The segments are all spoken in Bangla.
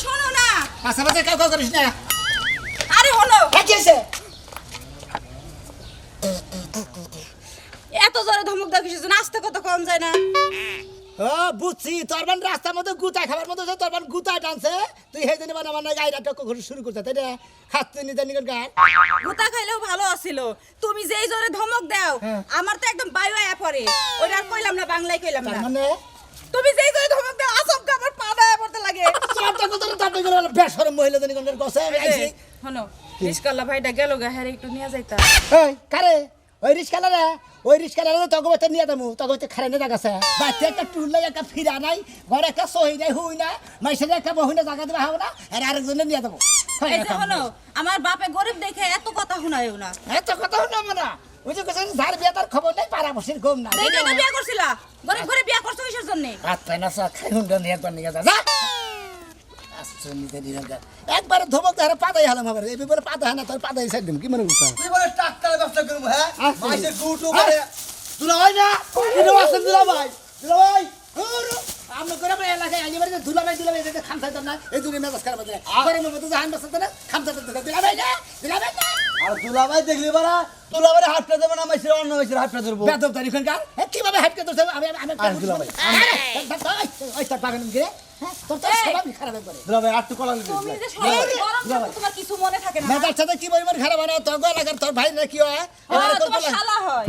শোনো না পাশাপাশি কাউ কাউ করিস না। আরে হলো। কি আছে এত জোরে ধমক দাও কিছু নাচতে কত কম যায় না। ও বুঝছি। তোর মান রাস্তার মধ্যে গুতায় খাবার মধ্যে তোর মান গুতায় টানছে তুই সেই দিন মানে মানে গাড়িটা টক্ক করে শুরু করছে তাই না? খাচ্ছে নিজের নিকট গান। গুতা খাইলেও ভালো আছিল। তুমি যেই জোরে ধমক দাও হ্যাঁ। আমার তো একদম বায়ু আয়া পড়ে। আর কইলাম না বাংলায় কইলাম না। মানে? তুমি যেই জোরে ধমক দাও আচমকা আমার পা দায়া পড়তে লাগে চারটা কথা তারপরে মহিলা জানি কোন গছে আমি আইছি। হনো রিস্কাল্লা ভাইটা গেল গা হ্যাঁ একটু নিয়ে যাইতা। এই কারে? ওই রিস্কালা রে ওই রিস্কালা রে তগো বতে নিয়ে দামু তগো বতে খারে না জাগাছে বাচ্চা একটা টুল নাই একটা ফিরা নাই ঘরে একটা সহি নাই হুই না মাইসের একটা বহু না জায়গা দেওয়া হবে না আর আরেকজনে নিয়ে দেবো এই যে হনো আমার বাপে গরিব দেখে এত কথা শুনায়ও না। এত কথা হলো না। ওই যে ঝাড় বিয়ে তার খবর নেই পাড়া বসির ঘুম না বিয়া করছিলা? গরিব ঘরে বিয়া করছ কিসের জন্য? হাত পায় না খাই হুন্ডা নিয়ে একবার যা! একবার পাতাই হলাম এই বিপরে পাতা না তোর পাতাই সাইড দিম কি মনে করছ তুই বলে টাক্কার ব্যবসা করব হ্যাঁ আচ্ছা। মাসে গুটু করে দুলা ভাই না এটা আসেন দুলা ভাই দুলা ভাই আমরা করে আমরা এলাকায় আগে বাড়িতে দুলা ভাই দুলা ভাই এটা খামসা না এই দুনি মেজাজ খারাপ আছে করে মতো জাহান বসতে না খামসা তো দুলা ভাই না দুলা ভাই না আর দুলাভাই দেখলি বারা দুলাভাই হাতটা দেবে না মাসের অন্য মাসের হাতটা ধরবো বেদব তারিখ কীভাবে আমি আমি দুলা ভাই। হ্যাঁ মনে হয় ভাই হয় তোর হয় হয়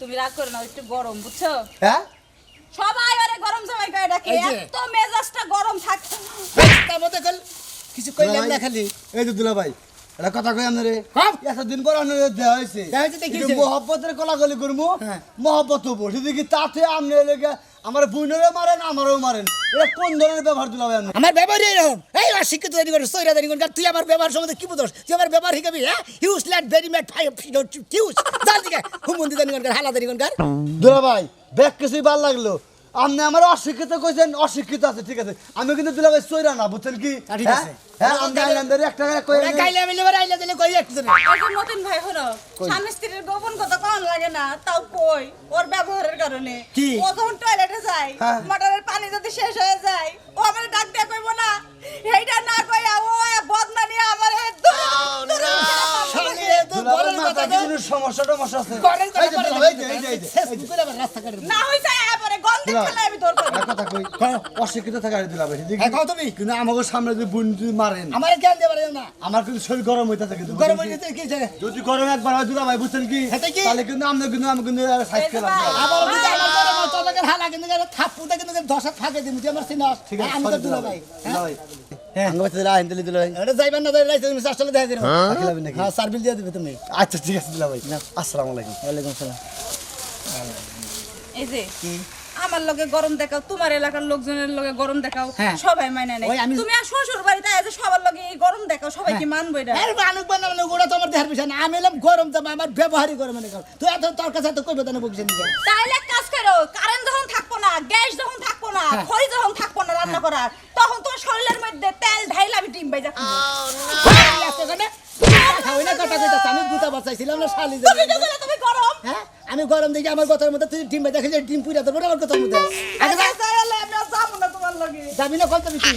তুমি রাগ করে না একটু গরম বুঝছ? হ্যাঁ? সবাই আরে গরম জামাই গায়ে ডাকে এই যে। এত মেজাজটা গরম থাকে তার মধ্যে কল কিছু কইলাম না খালি। এই যে দুলাভাই এটা কথা কই আপনারে কম। এতদিন পর কি একটু হয়েছে? মহব্বতের কলাকলি করব হ্যাঁ। মহব্বত হব সেদিকে কি তাতে আপনি লেগে আমার বুইনরে মারেন আমারও মারেন। এটা কোন ধরনের ব্যবহার দুলাভাই আপনি আমার ব্যবহার এরকম। এই অশিক্ষিত দানি করে সৈরা দানি করে তুই আমার ব্যবহার সম্বন্ধে কি বুঝস? তুই আমার ব্যবহার শিখাবি হ্যাঁ? হিউজ ল্যাট ভেরি ম্যাট ফাই হিউজ যার দিকে হুমন্দি দানি করে হালা দানি করে দুলাভাই ব্যাগ কিছুই ভালো লাগল। আপনি আমার অশিক্ষিত কইছেন অশিক্ষিত আছে ঠিক আছে। আমি কিন্তু দুলাভাই সইরা না বুঝছেন কি? হ্যাঁ, ঠিক হ্যাঁ? আছে। হ্যাঁ আমি একটা কই ওরা গাইলে আমি লেবার আইলে দিলে কই একটু দিনে এই যে ভাই হলো স্বামী স্ত্রীর গোপন কথা কম লাগে না তাও কই? ওর ব্যবহারের কারণে। কি? ও যখন টয়লেটে যায় হ্যাঁ। মোটরের পানি যদি শেষ হয়ে যায় ও আমার ডাক দিয়ে কইব না এইটা না কইয়া ও বদনা নিয়ে আমার সমস্যা টমস্যা আছে। করে। করে না হইছে। অশিক্ষিত থাকা হ্যাঁ, তুমি। কিন্তু আমাকে সামনে যদি বুন যদি মারেন আমার জ্ঞান না। আমার কিন্তু শরীর গরম হইতে থাকে। গরম হয়ে কি? যদি গরম একবার হয় বুঝছেন কি? তাহলে কিন্তু আমরা কিন্তু আমি কিন্তু খেলাম। ঠিক আছে দুলা ভাই হ্যাঁ? হ্যাঁ। আচ্ছা ঠিক আছে দুলাভাই আসসালামু আলাইকুম। ওয়ালাইকুম সালাম এই যে আমার লগে গরম দেখাও তোমার এলাকার লোকজনের লগে গরম দেখাও হ্যাঁ। সবাই মাইনে ওই আমি- তুমি আর শ্বশুর বাড়িতে আছে সবার লগে এই গরম দেখাও সবাই কি মানবো এটা? আরে মানুষ বানাবো না ওটা তো আমার দেহার বিষয় না আমি এলাম গরম তো আমার ব্যবহারই গরম মানে তুই এত তোর কাছে এত কইবে না বকছেন দিকে তাহলে কাজ করো কারেন্ট যখন থাকব না গ্যাস যখন থাকব না হ্যাঁ। খড়ি যখন থাকব না রান্না করার তখন তোমার শরীরের মধ্যে তেল ঢাইলে আমি ডিম বাইজা খাওয়াই না কথা কইতাছ আমি গুতা বাঁচাইছিলাম না শালি তো তুমি গরম। হ্যাঁ? আমি গরম দেখি আমার কথার মধ্যে তুই ডিম বেজা খেলে ডিম পুইরা দেবো আমার কথার মধ্যে? যা, আর যাব না কত তুই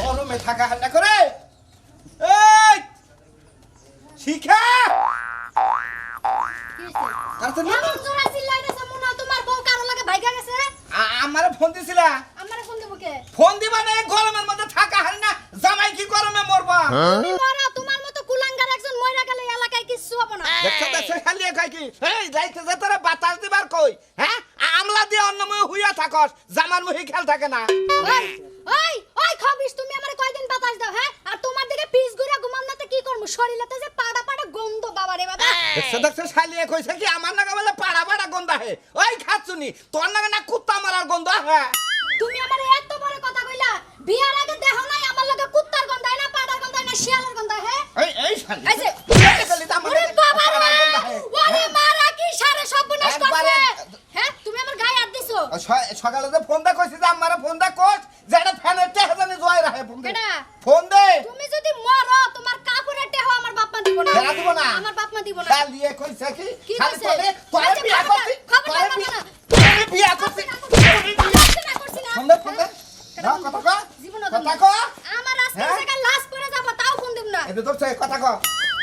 গরমে থাকা হাল্লা করে। শিখা! তাড়াতাড়ি এমন জোরে চিল্লাইতেছে তোমার বউ কারও লাগে ভাইগা গেছে। আমার ফোন দিছিলা? আমারে ফোন দেবো কে? ফোন দিবা না এই গরমের মধ্যে থাকা হারি না জামাই কি গরমে মরবা? কুলাঙ্গার একজন মইরা গেলে এলাকায় কিছু হবে না। দেখছ দেখছ খালি কয় কি? এই যাইতে যে তোরা বাতাস দিবার কই হ্যাঁ? আমলা দিয়ে অন্য হুইয়া থাকস জামার মুহি খেল থাকে না। ওই ওই ওই খবিস তুমি আমারে কয়দিন বাতাস দাও হ্যাঁ? আর তোমার দিকে পিস ঘুরে ঘুমাম নাতে কি করমু শরীরেতে যে পাড়া পাড়া গন্ধ বাবা রে বাবা। দেখছ দেখছ শালিয়ে কইছে কি? আমার নাকি বলে পাড়া পাড়া গন্ধ হে ওই খাচ্ছুনি তোর নাকি না কুত্তা মারার গন্ধ হ্যাঁ তুমি আমারে এত বড় কথা কইলা বিয়ার আগে দেহ নাই আমার লগে কুত্তার গন্ধ না না শিয়ালের গন্ধ হয়, হ্যাঁ এই এই শালি। এই যে শালি ওরে বাবা পাড়ার রে! গন্ধ হে। ওরে মারা কি সারে সর্বনাশ করছে? হ্যাঁ তুমি আমার গায়ে হাত দিছো? সকালে যে ফোন দা কইছি যে আমারে ফোন দা কোচ যে এটা ফ্যানের টেহা জানি জয় রাখে ফোন দে। ফোন দে। তুমি যদি মরো তোমার কাপড়ের টেহ আমার বাপ মা দিব না। দিব না? আমার বাপ মা দিব না। শালিয়ে কইছে কি? কি খালি কইছে? তোরে তোরে আচ্ছা, বিয়া খবরদার, করছি খবরদার তোরে বলবে বিয়া- না। তোরে বিয়া করছি তোরে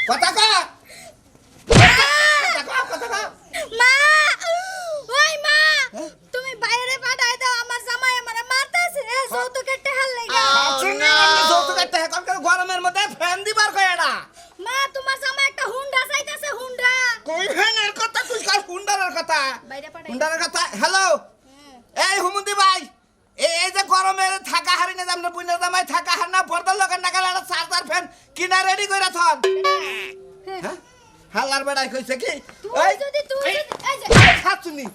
কথা ক হাল্লার বেড়াই কইছে কি? তুই যদি তুই খাচুনি যদি এই যে আরে সাতচুনি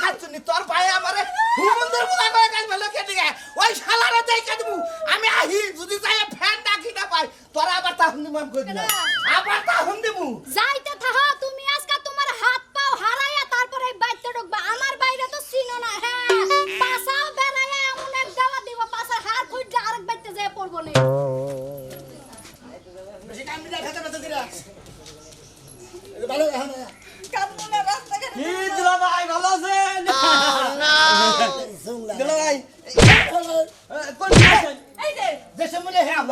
সাতচুনি তোর ভাই আমারে হুমুন্দির বুলা করে কাজ ভালো কে দিকে ওই শালারে দেখে দিমু আমি আহি যদি যাই ফ্যান ডাকি না পাই তোরা আবার তা হুন্দি মাম কই দিমু আবার তা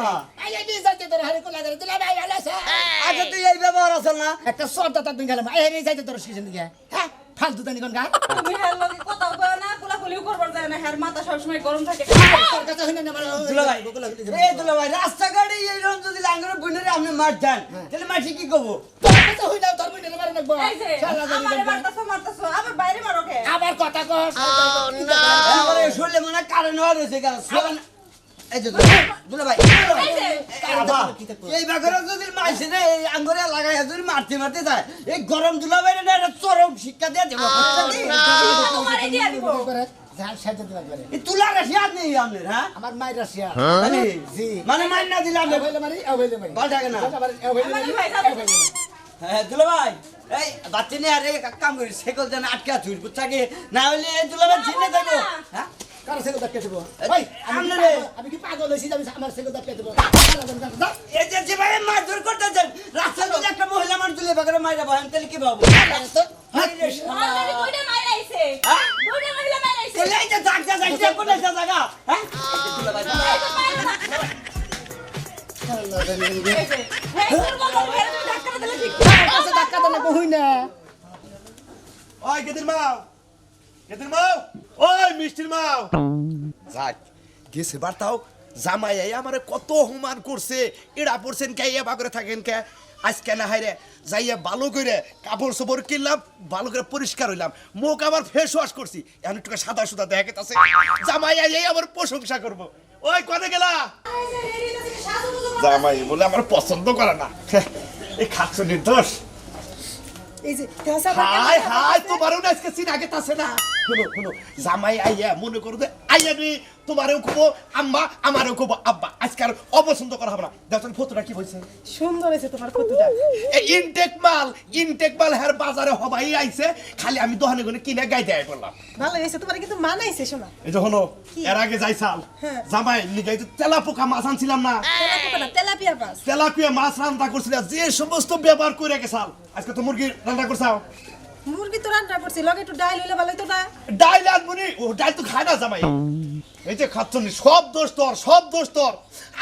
মনে হে আবা আই আই দিস যাইতে তোর হারে কোলা করে দিলা ভাই ভালো আছে? আগে তো এই ব্যবহার আছে না? একটা সর্দা তাক গেলাম এই রে যাইতে তোর স্টেশন দিকে। হ্যাঁ ফালতু দানি কোন গা। তুমি হ্যার লগে কথাও কয় না কোলাকুলিও করবার যায় না। হ্যার মাথা সবসময় গরম থাকে। তোর কথা হইনা না দুলা ভাই এই দুলা ভাই রাস্তাঘাটে এইরকম যদি লাঙ্গরে বুনের আপনি মার দেন তাহলে মাসি কি করব? তোর কথা হইনা তোর মারে নাকবো এই যে আমারে মারতাছো মারতাছো। আবার বাইরে মারো কে? আবার কথা কস। মনে শোন এই যে দুলা ভাই। এই যদি মাইছে এই আঙ্গুরে যদি মারতে মারতে যায় এই গরম দুলা না চরম শিক্ষা দিয়ে দেবো। আমার মায়ের রাশিয়া মানে না দুলা ভাই এই বাচ্চা নিয়ে আরে কাম করি যেন আটকা থুই বুঝছাকে না? হলে এই দুলা ভাই ছিনে দেবো হ্যাঁ? কার সাইকেল দাপকে দেব? আমি কি। পাগল- যে আমি আমার সাইকেল দাপকে দেব? এই যে ভাই মারধর করতেছেন রাস্তার মধ্যে একটা মহিলা মানুষ তুলে বাগরে মাইরা বহেন তাহলে কি ভাবো? ধাক্কা দেন বহুই না ওই গেদির ওই মিষ্টির মাও যাক গেছে বার্তাও জামাই আই আমারে কত হুমান করছে এড়া পড়ছেন কে ইয়া বাগরে থাকেন কে আজকে না হাইরে যাইয়া ভালো করে কাপড় চোপড় কিনলাম ভালো করে পরিষ্কার হইলাম মুখ আবার ফেস ওয়াশ করছি এখন একটু সাদা সুদা দেখা গেছে জামাই আই আমার প্রশংসা করব ওই কোনে গেলা জামাই বলে আমার পছন্দ করে না এই খাচ্ছ নির্দোষ এই যে হাই হাই তোমারও না আজকে সিন আগে তাছে না। শুনো শুনো জামাই আইয়া মনে করো যে আইয়া নি তোমারও খুবো আম্মা আমারও খুবো আব্বা আজকে আর অপছন্দ করা হবে না। দেখুন ফটোটা কি বলছে সুন্দর হয়েছে তোমার ফটোটা এই ইনটেক মাল ইনটেক মাল হের বাজারে হবাই আইছে খালি আমি দোকানে গনে কিনে গাইতে আই বললাম। ভালো হয়েছে তোমার কিন্তু মানাইছে শোনা। এই যখন এর আগে যাইছাল হ্যাঁ। জামাই লিগাই তো তেলা পোকা মাছ আনছিলাম না। তেলাপিয়া মাছ। তেলাকুয়া মাছ রান্না করছিল যে সমস্ত ব্যবহার করে গেছাল আজকে তো মুরগি রান্না করছাও মুরগি তো রান্না করছি লগে একটু ডাইল হইলে ভালো হইতো না? ডাইল আর মুনি ও ডাইল তো খায় না জামাই। এই যে খাচ্ছনি সব দোষ তোর সব দোষ তোর।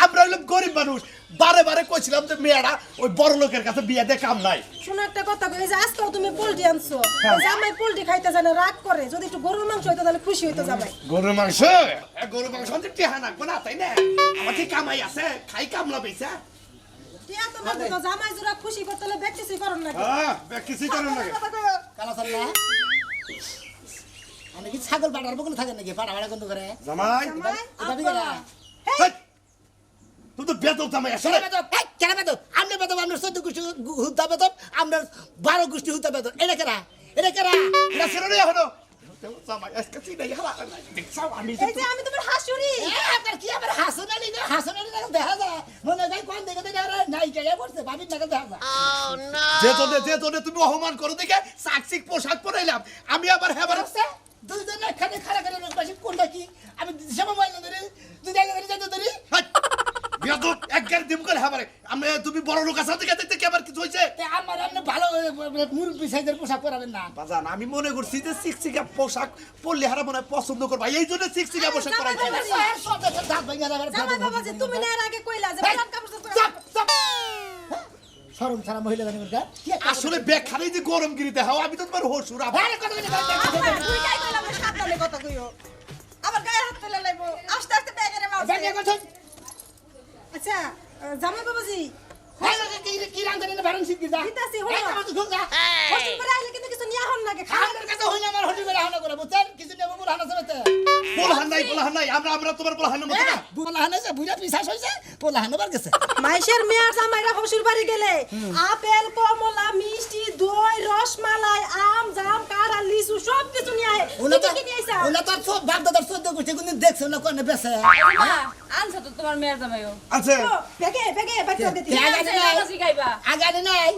আমরা হইলাম গরিব মানুষ। বারে বারে কইছিলাম যে মেয়েরা ওই বড় লোকের কাছে বিয়ে দিয়ে কাম নাই। শোনো একটা কথা কই যে আজকাল তুমি পোল্ট্রি আনছো হ্যাঁ। জামাই পোল্ট্রি খাইতে জানে রাগ করে। যদি একটু গরুর মাংস হইতো তাহলে খুশি হইতো জামাই। গরুর মাংস? গরুর মাংস আমাদের টেহা না তাই না আমার কি কামাই আছে খাই কামলা পেয়েছে খুশি করতে হলে ব্যক্তি সুই করন না হ্যাঁ করেন লাগে। কালা সাল্লা। আমি কি ছাগল পাটার বকুল থাকে নাকি? পাটা ভাড়া বন্ধ করে। জামাই। দাবি করে তুই তো জামাই আসলে কেন বেতন এটা কেরা? এটা কেরা? এটা এখনও। জামাই আজকে চিনাই হালা দেখছাও আমি এই যে আমি তোমার হাসুরি। আপনার কি আবার হাসন না? হাসন না দেখা যায়। মনে হয় কোন দেখে দেখে আর নাই কে করছে ভাবির নাকি দেখা যায়। যে তোনে তুমি অপমান করো দেখে সাকসিক পোশাক পরাইলাম আমি আবার হ্যাঁ আছে দুইজন একখানে খাড়া করে লোক কোনটা কি? আমি সেবা মাইনা ধরে দুই জায়গা ধরে যেতে ধরি। বেদক এক গাড়ি দিম করে হ্যাঁ আমি তুমি বড় লোক আসাতে গেতে দেখে আবার কিছু হয়েছে? তে আমার আপনি ভালো মুরব্বী সাইজের পোশাক পরাবেন না। বাজান আমি মনে করছি যে সিকসিকা পোশাক পরলে হারা মনে হয় পছন্দ করবা। এই জন্য সিকসিকা পোশাক পরাইছি দাঁত ভেঙে যাবে, জামাই বাবা যে তুমি। না এর আগে কইলা যে পুরান কাপড়। সরম সারা মহিলা জানি বলতে কি একটা আসলে বেখানে যে গরম গিরিতে হাও আমি তো তোমার হসুর আবার। আরে কথা বলি, কথা সাবধানে কইও। আবার গায়ে হাত তুলে লাইবো আস্তে আস্তে ব্যাগেরে ব্যাগে কথা- আচ্ছা জামাই বাবাজি হ্যাঁ, কি- কি রান্ধা ভাড়ান শিখবি যা। হলো। তো শুন যা। হোস্টেল করে আইলে কিন্তু কিছু নিয়ে হন নাকি? কাছে হইলে আমার হোটেল করে হানা করে, বুঝছেন? কিছু হানা। পোলহান নাই পোলহান নাই। আমরা আমরা তোমার মতো না পোলা পিছাস হইছে, পোলা হানাবার গেছে। মাইশের মেয়ার জামাইরা শ্বশুর বাড়ি গেলে আপেল কমলা মিষ্টি দই রসমালাই আম জাম লিচু সব কিছু নিয়ে আয়। ওনা তো- কি নিয়ে আইছা ওনা তো সব বাপ দাদার চোদ্দ গোষ্ঠী কোনদিন দেখছে না কোনে বেছে? আনছে তো তোমার মেয়ের জামাইও। আছে বেগে বেগে বাচ্চা দিতে। কে নাই? শিখাইবা আগানে নাই?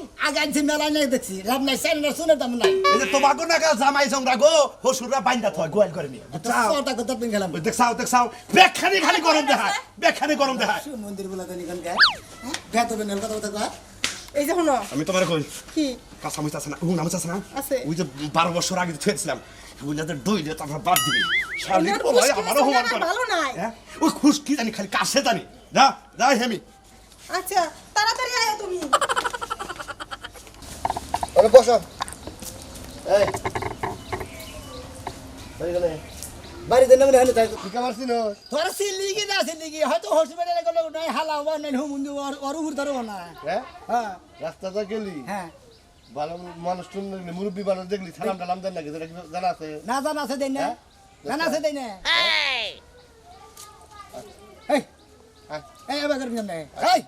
মেলায় নাই দেখছি। লাভ নাই সাইন না শুনে দাম নাই। এই যে তোমাকে না কাল জামাই জংরা গো হসুররা বাইন্দা থয় গোয়াল করে নিয়ে। বুঝছাও কথা পিন গেলাম ওই দেখছাও দেখছাও বেখানে খালি গরম দেখায় বেখানে গরম দেখায় মন্দির বলা গাতো বেন কথা কথা এই যে শুনো। আমি তোমার কই? কি? কাঁচা মরিচ আছে না? নামচ আছে না? আছে। ওই যে বারো বছর আগে ছুঁয়েছিলাম ওই যাদের দইলে তারপর বাদ দিবি। শালি এনার আমারও আছে, করে। ভালো নাই। হ্যাঁ? জানি খালি কাছে জানি। যা যাই হেমি। আচ্ছা তাড়াতাড়ি আয় তুমি। বসো। বাড়িতে নামে হানে তাই ঠিক আমার চিনো তোর সিলিগি না সিলিগি হয়তো হসপিটালে গেল নাই হালা বা নাই হুমুন্দি ওর উপর ধরবো না। হ্যাঁ। রাস্তাটা গেলি? হ্যাঁ। ভালো মানুষ মুরব্বী মানুষ দেখলি সালাম টালাম দেন নাকি? জানা আছে? না জানা আছে দেই না। হ্যাঁ? জানা আছে দেই না। এই। হ্যাঁ। এই এবার করবি না এই। এই।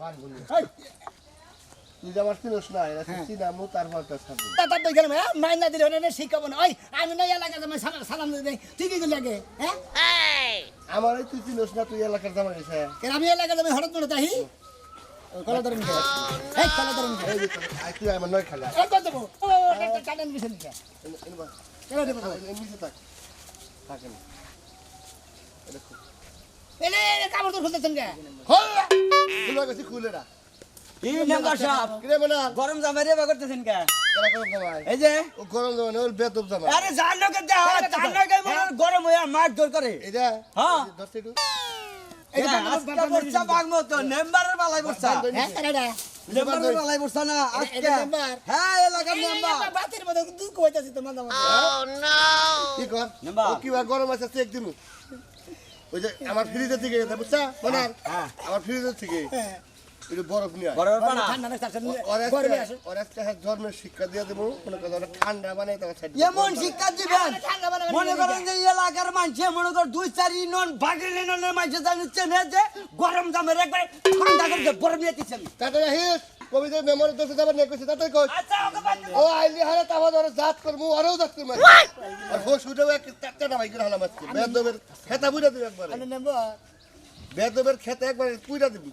তুই যে আমার চিনোস না এরা চিনামু তারপর তার সাথে তাতা তো গেলাম হ্যাঁ মাইনা দিলে না শিখাবো না ওই আমি না এলাকা জামাই সালাম সালাম দিই তুই কি করলি আগে হ্যাঁ আমার তুই চিনোস না তুই এলাকার জামা গেছে কেন আমি এলাকা জামাই হঠাৎ করে তাহি কলা ধরেন কে এই কলা ধরেন এই যে তোর- আয় তুই আমার নয় খেলা এই কত দেবো ও টাটা নিবি সেদিকে কেন দেবো এমনিতে থাক থাকে না এলে কামড় তো খুলতেছেন কে খুলে গেছি খুলে না গরম জামাই রে করতেছেন কে? কেন গরম জামাই? এই যে? ও গরম জামাই না ওর বেতব জামাই। আরে যার লোকে দেহ তার লোকে মনে হয়? গরম হয়ে মার দর করে। এটা হ্যাঁ। দশটা একটু। এই যে হ্যাঁ, আজকে বর্ষা বাঘ বালাই বর্ষা। হ্যাঁ কেনাডা বালাই বর্ষা না আজকে। হ্যাঁ এলাকার মেম্বার বাতের মধ্যে দুঃখ হইতাছে তো মাঝে মাঝে কি কর? নেবা। ও কি বার গরম আছে চেক দিমু। ওই যে আমার ফ্রিজের থেকে বুঝছা? মনে হ্যাঁ। আমার ফ্রিজের থেকে। হ্যাঁ একটু বরফ নিয়ে ব্যাপার না ঠান্ডা না গরমে একটা আসে ওর একটা জন্মের শিক্ষা দিয়ে দেবো করো ওরা ঠান্ডা বানাই তোমার সাইড এমন শিক্ষা দিবেন মনে করেন যে এলাকার মানুষে মনে কর দুই চারি নন বাগের ননের মানুষে জানিচ্ছে না যে গরম দামের একবারে ঠান্ডা করে বরফ নিয়ে দিচ্ছেন। তাতে হিস কবিদের মেমোরি দোষে যাবার নেই কইছে তাতে কই? আচ্ছা ওকে বাদ দিন। ও আইলি হারে তাবা ধরে জাত করমু আরও জাত করমু আর হোস উঠে এক চারটা না বাইকের হালাম আজকে বেদবের খেতা বুঝা দিবে একবারে। বেদবের খেতে একবারে পুইরা দিবি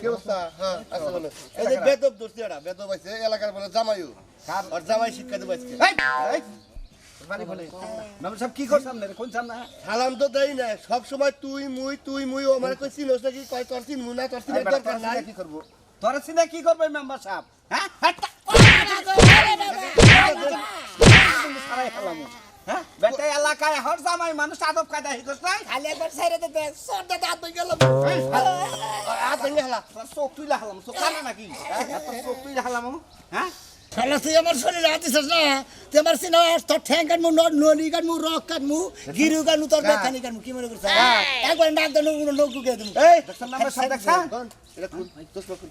কি অবস্থা? হ্যাঁ আচ্ছা বলে এই যে বেদব দোষী এটা বেদব আছে এলাকার বলে জামাইও। আর জামাই শিক্ষা দেবো আজকে। সালাম তো দেই না সব সময় তুই মুই তুই মুই ও মানে কই চিনোস নাকি? কয় তোর চিন মুই তোর চিনের দরকার নাই? কি করব? তোরা সিনে কি করবে মেম্বার সাহেব? হ্যাঁ? সারাই খেলাম। হ্যাঁ বেটা এলাকায় হর জামাই মানুষ আদব কায়দা শিখছ নাই খালি একবার সাইরে দে সরটা দাঁত হয়ে গেল হাত ভেঙে হালা চোখ তুইলা হালাম চোখ কানে নাকি? হ্যাঁ? চোখ তুইলা হালাম হ্যাঁ? শালা তুই আমার শরীরে হাতিস না? তুই আমার সিনা তোর ঠ্যাং কাটমু নলি কাটমু রক কাটমু গিরু কাটমু তোর বেথানি কাটমু কি মনে করছ একবার ডাক দেন লোক ঢুকে দেবো। এই দেখছেন মেম্বার সাহেব দেখছেন? কোন? এটা কোন? দোষ কোন?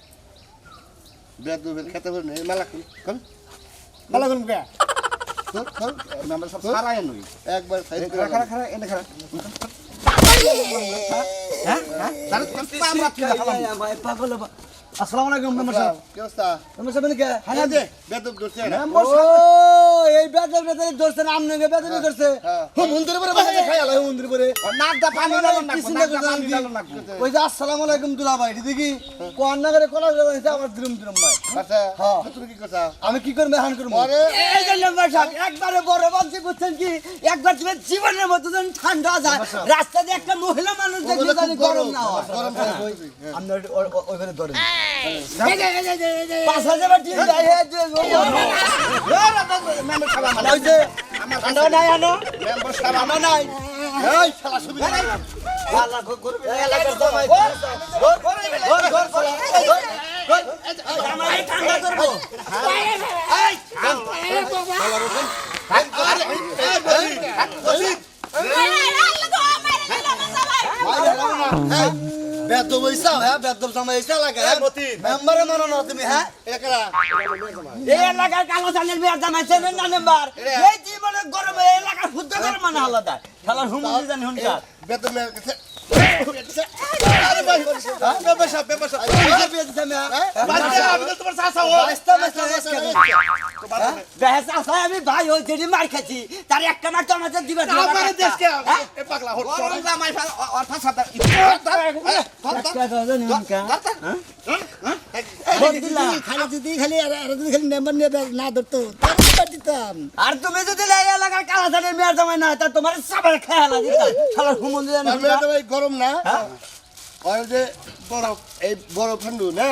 বেদবের খেতে বলে মালা কোন? কোন? ভালো করুন কে? মেম্বার সাহেব সারাই নই একবার খারা খারা খারা এনে খারা হ্যাঁ হ্যাঁ আমরা আসসালামু আলাইকুম মেম্বার সাহেব কি অবস্থা মেম্বার সাহেব কে হানা দে বেদব দোষী মেম্বার ও এই বেদর বেদর ধরছে না আমনে বেদর ধরছে হ্যাঁ। ও মন্দিরে পরে বাসা খাই আলো মন্দিরে পরে নাকটা পানি ডালো না কিছু না পানি না ওই যে আসসালামু আলাইকুম দুলা ভাই দেখি কোন না করে কলা হইছে আমার দিরুম দিরুম ভাই আচ্ছা হ্যাঁ। তুমি কি করছা আমি কি করব হান করব আরে এই যে নাম্বার সাহেব একবারে বড় বাচ্চা বুঝছেন কি একবার তুমি জীবনের মতো যেন ঠান্ডা যায় রাস্তা দিয়ে একটা মহিলা মানুষ দেখলে জানি গরম না হয় গরম করে আপনি ওইখানে ধরেন এই যে এই যে এই যে, পাঁচ হাজার বাটি যায় হে যে বেদব হইছা? হ্যাঁ বেদব সময় হইছা লাগে হ্যাঁ? মেম্বারে মানো না তুমি হ্যাঁ? একরা এই এলাকার কালো জানের মেয়ের জামাই চেনেন না মেম্বার? এই জীবনে গরমে এলাকার শুদ্ধ গরম মানে আলাদা। খেলার হুমুন্দি জানি হুনকার? বেদব আমি ভাই ওই যেটি মার খাচ্ছি তার একটা মার তো আমাদের দিবে খালি যদি খালি আর যদি খালি নেম্বার নিয়ে না ধরতো। দিতাম। আর তুমি যদি এই এলাকার কালো চালের মেয়ের জামাই না তা তোমার সবার খেয়ালা দিতাম আর মেয়েটা ভাই গরম না? ওই যে বরফ এই বরফ ঠান্ডু না?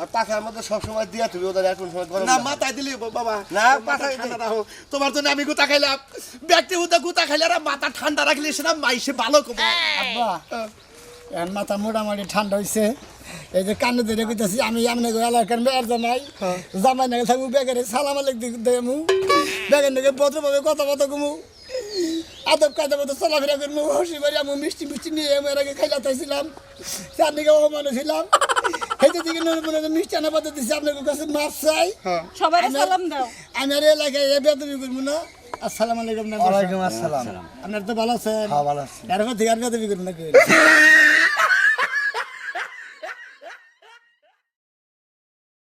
আর পাখার মধ্যে সবসময় দিয়া তুমি ওদের এখন সময় গরম না মাথায় দিলি বাবা। না, মাথা মাথায় ঠান্ডা রাখো তোমার জন্য আমি গুতা খাইলাম। ব্যক্তি হুদা গুতা খাইলে মাথা ঠান্ডা রাখলে সেটা মাইসে ভালো কমো। আব্বা। এখন মাথা মোটামুটি ঠান্ডা হয়েছে এই যে কানে ধরে কইতাছি আমি এমনি এলাকার মেয়ের জামাই। জামাই নাকি থাকব বেগারে। সালাম আলাইক দেমু। বেগার নাকি ভদ্রভাবে কথা কথা কমু। আদব মতো চলাফেরা করব হসি বাড়ি আমি মিষ্টি মিষ্টি নিয়ে আমি এর আগে খাইলা চাইছিলাম চার দিকে অপমান ছিলাম হেঁটে দিকে মনে মিষ্টি আনা পাতে দিছি। আপনার কাছে মাছ চাই। সবাই সালাম দাও। আমি আর এলাকায় এ বেদবি করব না। আসসালামু আলাইকুম ওয়ালাইকুম আসসালাম। আপনার তো ভালো আছেন। হ্যাঁ ভালো আছি। আর থেকে আর বেদবি করব না